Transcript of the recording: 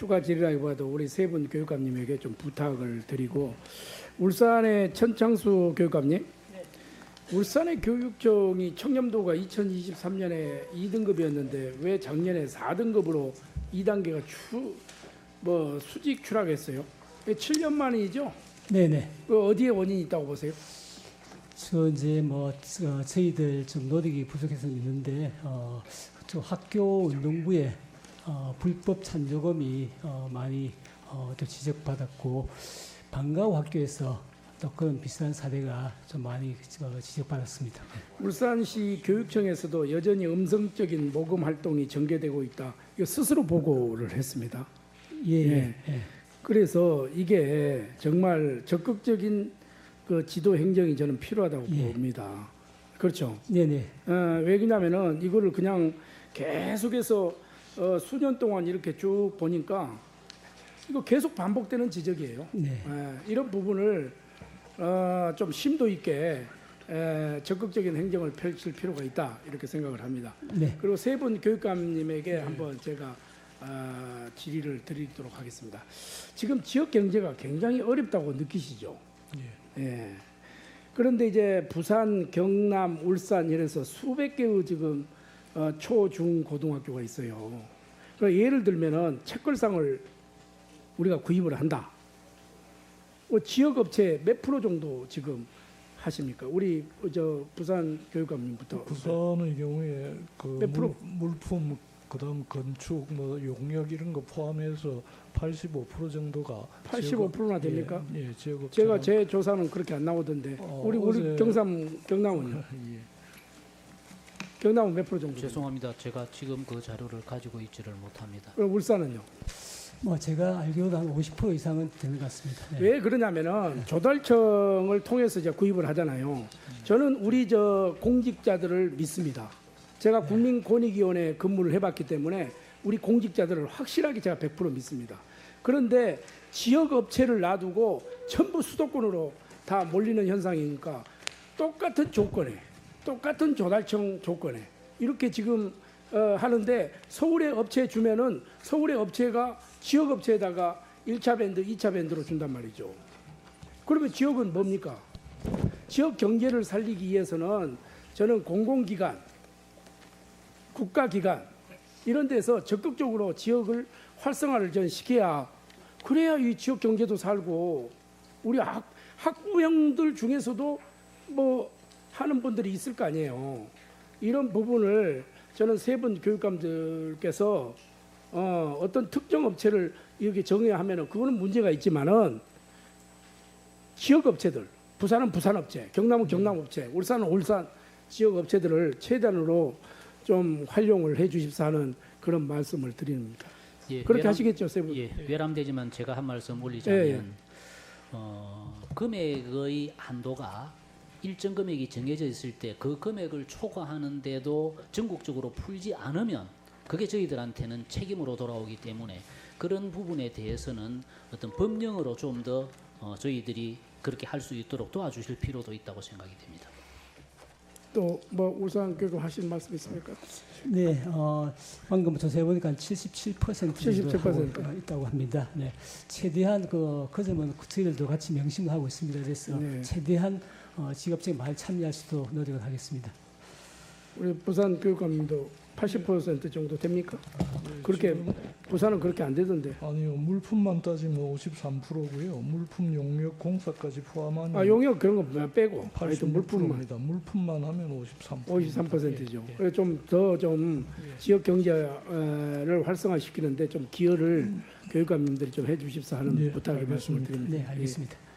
추가 질의라기보다도 우리 세 분 교육감님에게 좀 부탁을 드리고 울산의 천창수 교육감님 울산의 교육청이 청렴도가 2023년에 2등급이었는데 왜 작년에 4등급으로 2단계가 추, 뭐 수직 추락했어요? 7년 만이죠? 네네. 그 어디에 원인이 있다고 보세요? 저 이제 뭐 어, 저희들 좀 노력이 부족해서 있는데 어, 저 학교 운동부에 어, 불법 찬조금이 어, 많이 어, 또 지적받았고 방과후 학교에서 또 그런 비슷한 사례가 좀 많이 어, 지적받았습니다. 울산시 교육청에서도 여전히 음성적인 모금 활동이 전개되고 있다. 이거 스스로 보고를 했습니다. 예, 예. 예. 예. 그래서 이게 정말 적극적인 그 지도 행정이 저는 필요하다고 예. 봅니다. 그렇죠. 네네. 어, 왜냐하면은 이거를 그냥 계속해서 어, 수년 동안 이렇게 쭉 보니까 이거 계속 반복되는 지적이에요. 네. 예, 이런 부분을 어, 좀 심도 있게 에, 적극적인 행정을 펼칠 필요가 있다 이렇게 생각을 합니다. 네. 그리고 세 분 교육감님에게 한번 제가 아, 질의를 드리도록 하겠습니다. 지금 지역 경제가 굉장히 어렵다고 느끼시죠? 예. 그런데 이제 부산, 경남, 울산 이래서 수백 개의 지금 어, 초, 중, 고등학교가 있어요. 그 예를 들면은 책걸상을 우리가 구입을 한다. 어, 지역 업체 몇 프로 정도 지금 하십니까? 우리 저 부산 교육감님부터 부산의 경우에 그몇 프로? 물, 물품 그다음 건축 뭐 용역 이런 거 포함해서 85% 정도가 85%나 지역- 됩니까? 예, 예 제가 제 조사는 그렇게 안 나오던데 어, 우리 우리 어제- 경남 경남은요? 예. 경남은 몇 프로 정도? 죄송합니다. 제가 지금 그 자료를 가지고 있지를 못합니다. 그럼 울산은요? 뭐 제가 알기로도 한 50% 이상은 되는 것 같습니다. 네. 왜 그러냐면은 조달청을 통해서 이제 구입을 하잖아요. 저는 우리 저 공직자들을 믿습니다. 제가 국민권익위원회 근무를 해봤기 때문에 우리 공직자들을 확실하게 제가 100% 믿습니다. 그런데 지역 업체를 놔두고 전부 수도권으로 다 몰리는 현상이니까 똑같은 조건에 똑같은 조달청 조건에 이렇게 지금 어, 하는데 서울의 업체 주면은 서울의 업체가 지역 업체에다가 1차 밴드, 2차 밴드로 준단 말이죠. 그러면 지역은 뭡니까? 지역 경제를 살리기 위해서는 저는 공공기관, 국가기관 이런 데서 적극적으로 지역을 활성화를 전 시켜야 그래야 이 지역 경제도 살고 우리 학, 학부형들 중에서도 뭐 하는 분들이 있을 거 아니에요. 이런 부분을 저는 세 분 교육감들께서 어, 어떤 특정 업체를 이렇게 정해야 하면은 그거는 문제가 있지만은 지역 업체들, 부산은 부산 업체, 경남은 경남 업체, 울산은 울산 지역 업체들을 최대한으로 좀 활용을 해 주십사 하는 그런 말씀을 드립니다. 예, 그렇게 외람- 하시겠죠, 세 분? 예, 외람되지만 제가 한 말씀 올리자면 예, 예. 어, 금액의 한도가 일정 금액이 정해져 있을 때 그 금액을 초과하는데도 전국적으로 풀지 않으면 그게 저희들한테는 책임으로 돌아오기 때문에 그런 부분에 대해서는 어떤 법령으로 좀더 어, 저희들이 그렇게 할 수 있도록 도와주실 필요도 있다고 생각이 됩니다. 또뭐 울산 교육감 하신 말씀 있습니까? 네, 어, 방금 조사해 보니까 77% 정도 77%. 하고 있다고 합니다. 네, 최대한 그, 그 점은 저희들도 같이 명심을 하고 있습니다. 그래서 네. 최대한 어, 직업적인 많이 참여할 수 있도록 노력을 하겠습니다. 우리 부산 교육감님도 80% 정도 됩니까? 그렇게 부산은 그렇게 안 되던데. 아니요 물품만 따지면 53%고요 물품 용역 공사까지 포함하면 아 용역 그런 거 빼고 하여튼 물품만 86%입니다 물품만 하면 53% 53%죠. 그래서 좀더좀 지역 경제를 활성화시키는데 좀 기여를 교육감님들이 좀 해주십사 하는 예, 부탁의 말씀을 알겠습니다. 드립니다. 네, 알겠습니다.